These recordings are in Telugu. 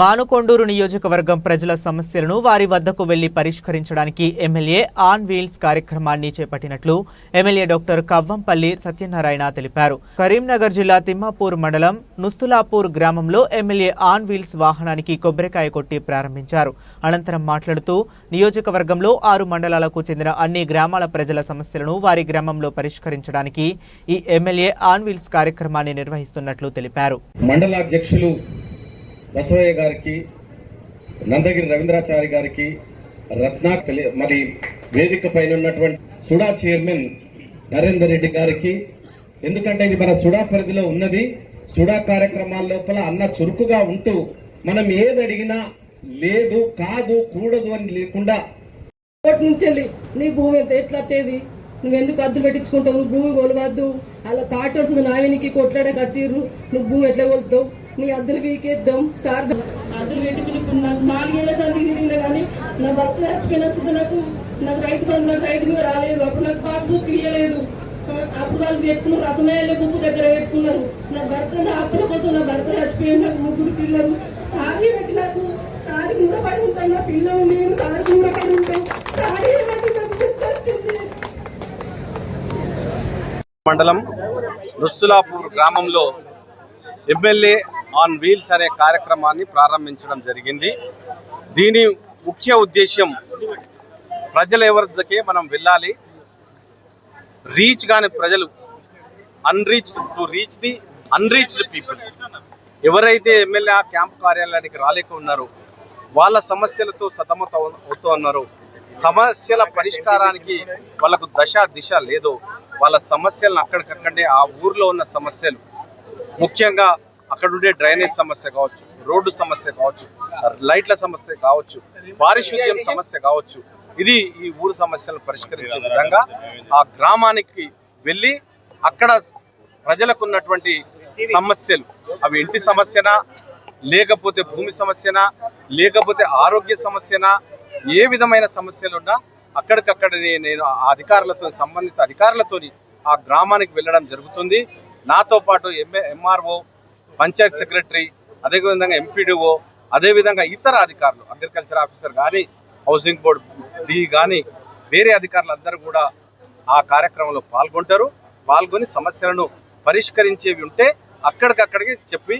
మానుకొండూరు నియోజకవర్గం ప్రజల సమస్యలను వారి వద్దకు వెళ్ళి పరిష్కరించడానికి ఎమ్మెల్యే ఆన్ వీల్స్ కార్యక్రమాన్ని చేపట్టినట్లు ఎమ్మెల్యే డాక్టర్ కవ్వంపల్లి సత్యనారాయణ తెలిపారు. కరీంనగర్ జిల్లా తిమ్మాపూర్ మండలం నుస్తులాపూర్ గ్రామంలో ఎమ్మెల్యే ఆన్ వీల్స్ వాహనానికి కొబ్బరికాయ కొట్టి ప్రారంభించారు. అనంతరం మాట్లాడుతూ నియోజకవర్గంలో ఆరు మండలాలకు చెందిన అన్ని గ్రామాల ప్రజల సమస్యలను వారి గ్రామంలో పరిష్కరించడానికి ఈ ఎమ్మెల్యే ఆన్ వీల్స్ కార్యక్రమాన్ని నిర్వహిస్తున్నట్లు తెలిపారు. మండల అధ్యక్షులు బసవయ్య గారికి నందగిరి రవీంద్రాచారి గారికి రత్నా మరి వేదిక పైన ఉన్నటువంటి సుడా చైర్మన్ నరేందర్ రెడ్డి గారికి ఎందుకంటే ఇది మన సుడా పరిధిలో ఉన్నది సుడా కార్యక్రమాల లోపల అన్న చురుకుగా ఉంటూ మనం ఏది అడిగినా లేదు కాదు కూడదు అని లేకుండా నుంచి నీ భూమి ఎంత ఎట్లా తేది నువ్వెందుకు అద్దు పెట్టించుకుంటావు? నువ్వు భూమి కొలవద్దు. అలా తాటర్స్ నావినికి కొట్లాడక వచ్చిర్రు. నువ్వు భూమి ఎట్లా కొలుతావు? నీ అద్దెలు వీకేద్దాం సార్. అద్దెలు పెట్టించుకుని నాకు నాలుగేళ్ళ సంధి తిరిగినా కానీ నా భర్త చచ్చిపోయిన సుద్ధ నాకు నాకు రైతు బంధు నాకు రైతు మీద రాలేదు. అప్పుడు నాకు పాస్బుక్ ఇయ్యలేదు అప్పుడు వాళ్ళు పెట్టుకున్నారు రసమయ్యలో గుంపు దగ్గర పెట్టుకున్నారు. నా భర్త నా అప్పుల కోసం నా భర్త చచ్చిపోయిన నాకు ముగ్గురు పిల్లలు. సారీ పెట్టి నాకు సారీ మూడపడి ఉంటాను. నా పిల్లలు నేను సారీ మూడపడి ఉంటాను సారీ నాకు మండలం రుస్తులాపూర్ గ్రామంలో ఎమ్మెల్యే ఆన్ వీల్స్ అనే కార్యక్రమాన్ని ప్రారంభించడం జరిగింది. దీని ముఖ్య ఉద్దేశ్యం ప్రజల ఎవరికే మనం వెళ్ళాలి. రీచ్ కాని ప్రజలు unreach to reach the unreached people ఎవరైతే ఎమ్మెల్యే క్యాంప్ కార్యాలయానికి రాలేక ఉన్నారో వాళ్ళ సమస్యలతో సతమత అవుతూ ఉన్నారో సమస్యల పరిష్కారానికి వాళ్ళకు దశ దిశ లేదో వాళ్ళ సమస్యలను అక్కడికక్కడే ఆ ఊర్లో ఉన్న సమస్యలు ముఖ్యంగా అక్కడ ఉండే డ్రైనేజ్ సమస్య కావచ్చు రోడ్డు సమస్య కావచ్చు లైట్ల సమస్య కావచ్చు పారిశుద్ధ్యం సమస్య కావచ్చు ఇది ఈ ఊరు సమస్యలను పరిష్కరించే విధంగా ఆ గ్రామానికి వెళ్ళి అక్కడ ప్రజలకు ఉన్నటువంటి సమస్యలు అవి ఇంటి సమస్యనా లేకపోతే భూమి సమస్యనా లేకపోతే ఆరోగ్య సమస్యనా ఏ విధమైన సమస్యలు ఉన్నా అక్కడికక్కడ నేను ఆ అధికారులతో సంబంధిత అధికారులతో ఆ గ్రామానికి వెళ్ళడం జరుగుతుంది. నాతో పాటు ఎంఏ ఎంఆర్ఓ పంచాయత్ సెక్రటరీ అదేవిధంగా ఎంపీడీఓ అదేవిధంగా ఇతర అధికారులు అగ్రికల్చర్ ఆఫీసర్ కానీ హౌసింగ్ బోర్డ్ డి కానీ వేరే అధికారులందరూ కూడా ఆ కార్యక్రమంలో పాల్గొంటారు. పాల్గొని సమస్యలను పరిష్కరించేవి ఉంటే అక్కడికక్కడికి చెప్పి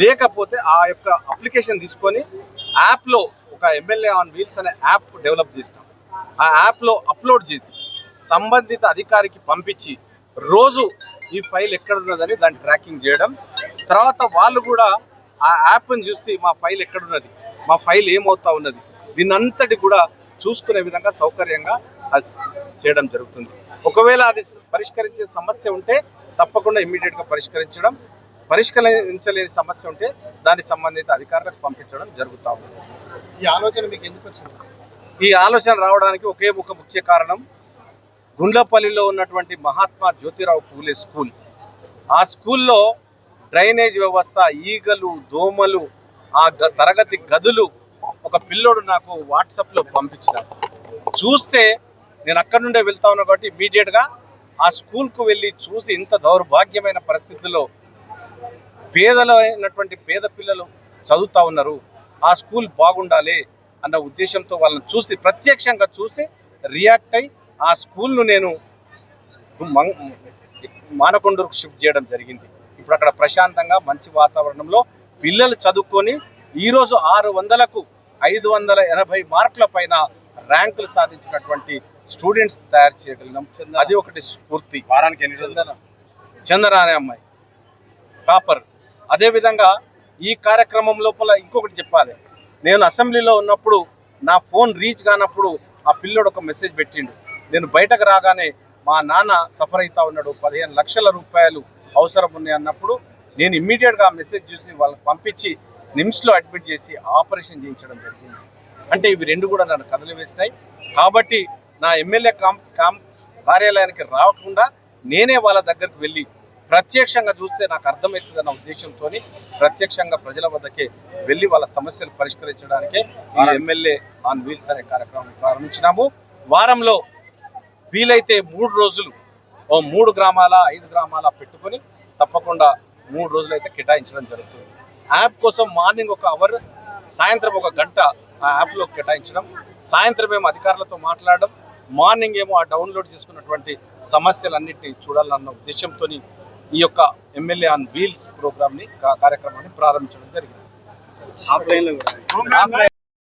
లేకపోతే ఆ యొక్క అప్లికేషన్ తీసుకొని యాప్లో ఒక ఎమ్మెల్యే ఆన్ వీల్స్ అనే యాప్ డెవలప్ చేస్తాం. ఆ యాప్లో అప్లోడ్ చేసి సంబంధిత అధికారికి పంపించి రోజు ఈ ఫైల్ ఎక్కడ ఉన్నదని దాన్ని ట్రాకింగ్ చేయడం తర్వాత వాళ్ళు కూడా ఆ యాప్ని చూసి మా ఫైల్ ఎక్కడున్నది? మా ఫైల్ ఏమవుతా ఉన్నది? దీని అంతటి కూడా చూసుకునే విధంగా సౌకర్యంగా అది చేయడం జరుగుతుంది. ఒకవేళ అది పరిష్కరించే సమస్య ఉంటే తప్పకుండా ఇమ్మీడియట్గా పరిష్కరించడం పరిష్కరించలేని సమస్య ఉంటే దానికి సంబంధిత అధికారులకు పంపించడం జరుగుతూ ఉంది ఈ ఆలోచన మీకు ఎందుకు వచ్చింది? ఈ ఆలోచన రావడానికి ఒకే ఒక ముఖ్య కారణం గుండ్లపల్లిలో ఉన్నటువంటి మహాత్మా జ్యోతిరావు పూలే స్కూల్. ఆ స్కూల్లో డ్రైనేజ్ వ్యవస్థ ఈగలు దోమలు ఆ గ- తరగతి గదులు ఒక పిల్లోడు నాకు వాట్సాప్లో పంపించినాడు. చూస్తే నేను అక్కడి నుండే వెళ్తా ఉన్నా కాబట్టి ఇమీడియట్గా ఆ స్కూల్కు వెళ్ళి చూసి ఇంత దౌర్భాగ్యమైన పరిస్థితుల్లో పేదలైనటువంటి పేద పిల్లలు చదువుతూ ఉన్నారు. ఆ స్కూల్ బాగుండాలి అన్న ఉద్దేశంతో వాళ్ళని చూసి ప్రత్యక్షంగా చూసి రియాక్ట్ అయి ఆ స్కూల్ను నేను మానకొండూరుకు షిఫ్ట్ చేయడం జరిగింది. ఇప్పుడు అక్కడ ప్రశాంతంగా మంచి వాతావరణంలో పిల్లలు చదువుకొని ఈరోజు ఆరు వందలకు ఐదు వందల ఎనభై మార్కుల పైన ర్యాంకులు సాధించినటువంటి స్టూడెంట్స్ తయారు చేయడం అది ఒకటి స్ఫూర్తి. వారానికి చందన. అనే అమ్మాయి. టాపర్ అదేవిధంగా ఈ కార్యక్రమం లోపల ఇంకొకటి చెప్పాలి. నేను అసెంబ్లీలో ఉన్నప్పుడు నా ఫోన్ రీచ్ కానప్పుడు ఆ పిల్లోడు ఒక మెసేజ్ పెట్టిండు. నేను బయటకు రాగానే మా నాన్న సఫర్ అవుతా ఉన్నాడు. పదిహేను లక్షల రూపాయలు అవసరం ఉన్నాయి అన్నప్పుడు నేను ఇమ్మీడియట్గా మెసేజ్ చూసి వాళ్ళకి పంపించి నిమ్స్లో అడ్మిట్ చేసి ఆపరేషన్ చేయించడం జరిగింది. అంటే ఇవి రెండు కూడా నన్ను కథలు వేసినాయి కాబట్టి నా ఎమ్మెల్యే కాం కాం కార్యాలయానికి రాకుండా నేనే వాళ్ళ దగ్గరికి వెళ్ళి ప్రత్యక్షంగా చూస్తే నాకు అర్థమవుతుందన్న ఉద్దేశంతో ప్రత్యక్షంగా ప్రజల వద్దకే వెళ్ళి వాళ్ళ సమస్యలు పరిష్కరించడానికే ఈ ఎమ్మెల్యే ఆన్ వీల్స్ అనే కార్యక్రమం ప్రారంభించినాము. వారంలో వీలైతే మూడు రోజులు మూడు గ్రామాల ఐదు గ్రామాల పెట్టుకొని తప్పకుండా మూడు రోజులు అయితే కేటాయించడం జరుగుతుంది. యాప్ కోసం మార్నింగ్ ఒక అవర్ సాయంత్రం ఒక గంట ఆ యాప్లో కేటాయించడం సాయంత్రం ఏమో అధికారులతో మాట్లాడడం మార్నింగ్ ఏమో ఆ డౌన్లోడ్ చేసుకున్నటువంటి సమస్యలన్నింటినీ చూడాలన్న ఉద్దేశంతో ఈ యొక్క ఎమ్మెల్యే ఆన్ వీల్స్ ప్రోగ్రామ్ని కార్యక్రమాన్ని ప్రారంభించడం జరిగింది.